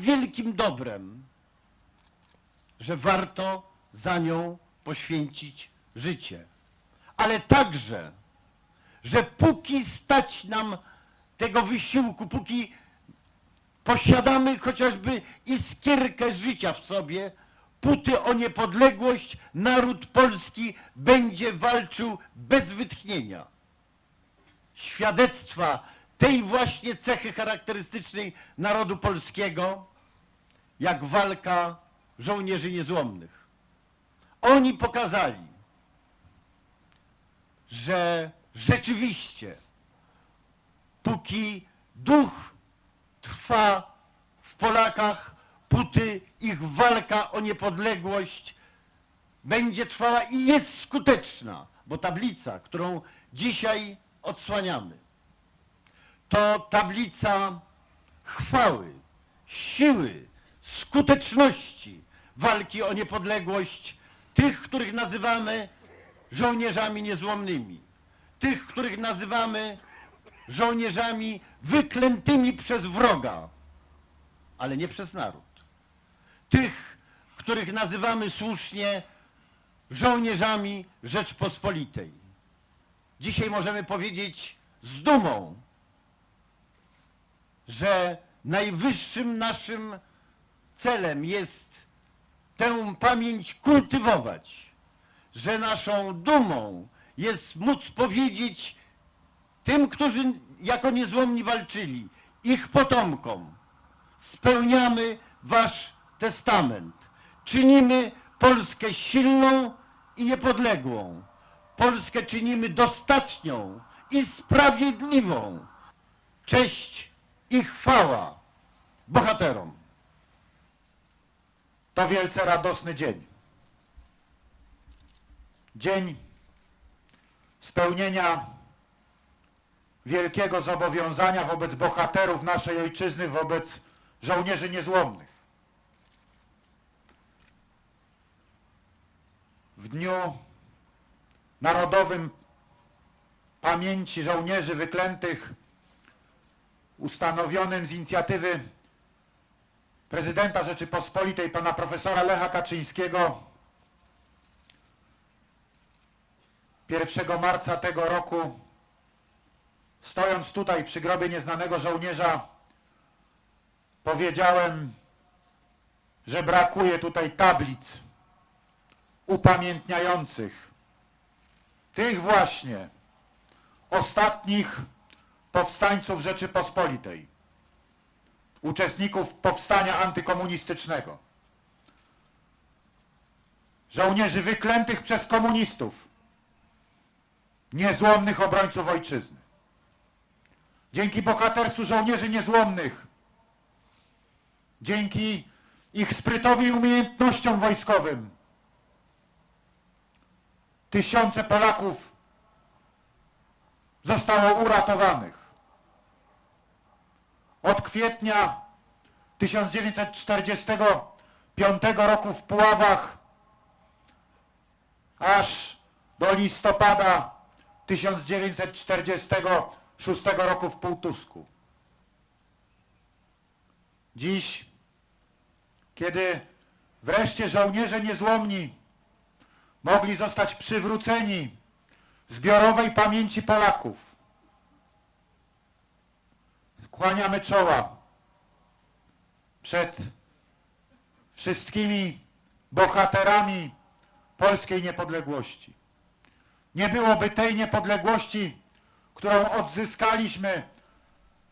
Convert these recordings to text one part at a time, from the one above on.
wielkim dobrem, że warto za nią poświęcić życie. Ale także, że póki stać nam tego wysiłku, póki posiadamy chociażby iskierkę życia w sobie, póty o niepodległość naród polski będzie walczył bez wytchnienia. Świadectwa tej właśnie cechy charakterystycznej narodu polskiego, jak walka żołnierzy niezłomnych. Oni pokazali, że rzeczywiście, póki duch trwa w Polakach, póty ich walka o niepodległość będzie trwała i jest skuteczna, bo tablica, którą dzisiaj odsłaniamy, to tablica chwały, siły, skuteczności walki o niepodległość tych, których nazywamy żołnierzami niezłomnymi, tych, których nazywamy żołnierzami wyklętymi przez wroga, ale nie przez naród. Tych, których nazywamy słusznie żołnierzami Rzeczpospolitej. Dzisiaj możemy powiedzieć z dumą, że najwyższym naszym celem jest tę pamięć kultywować, że naszą dumą jest móc powiedzieć tym, którzy jako niezłomni walczyli, ich potomkom, spełniamy wasz testament. Czynimy Polskę silną i niepodległą. Polskę czynimy dostatnią i sprawiedliwą. Cześć i chwała bohaterom. To wielce radosny dzień. Dzień spełnienia wielkiego zobowiązania wobec bohaterów naszej ojczyzny, wobec żołnierzy niezłomnych. W dniu narodowym pamięci żołnierzy wyklętych ustanowionym z inicjatywy prezydenta Rzeczypospolitej, pana profesora Lecha Kaczyńskiego 1 marca tego roku, stojąc tutaj przy grobie nieznanego żołnierza, powiedziałem, że brakuje tutaj tablic upamiętniających tych właśnie ostatnich powstańców Rzeczypospolitej uczestników powstania antykomunistycznego. Żołnierzy wyklętych przez komunistów, niezłomnych obrońców ojczyzny. Dzięki bohaterstwu żołnierzy niezłomnych, dzięki ich sprytowi i umiejętnościom wojskowym, tysiące Polaków zostało uratowanych. Od kwietnia 1945 roku w Puławach aż do listopada 1946 roku w Półtusku. Dziś, kiedy wreszcie żołnierze niezłomni mogli zostać przywróceni zbiorowej pamięci Polaków, kłaniamy czoła przed wszystkimi bohaterami polskiej niepodległości. Nie byłoby tej niepodległości, którą odzyskaliśmy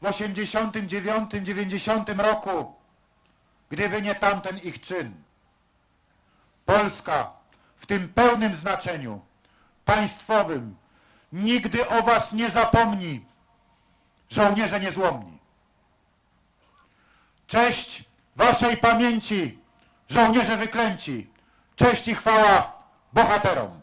w 89-90 roku, gdyby nie tamten ich czyn. Polska w tym pełnym znaczeniu państwowym nigdy o was nie zapomni żołnierze niezłomni. Cześć waszej pamięci, żołnierze wyklęci. Cześć i chwała bohaterom.